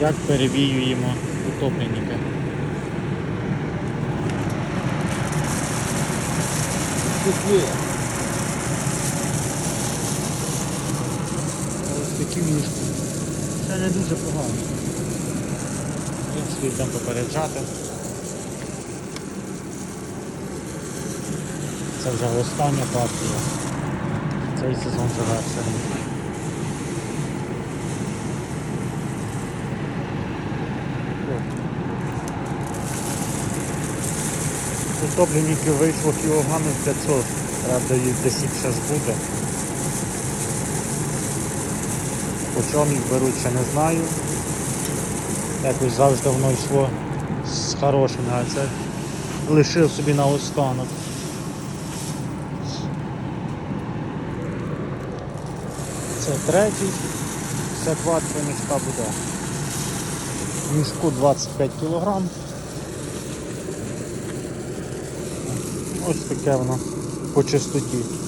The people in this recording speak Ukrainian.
як перевіюємо утопленника. Ось такі мішки. Це не дуже погано. В принципі, йдемо попереджати. Це вже остання партія. Цей сезон завершений. Утопленників вийшло кілограмів 500, правда їх десь ще збуде. По чому їх беруть, ще не знаю. Якось завжди воно йшло з хорошим, а це лишив собі на останок. Це третій, це два мішка буде. Мішку 25 кг. Ось таке воно по чистоті.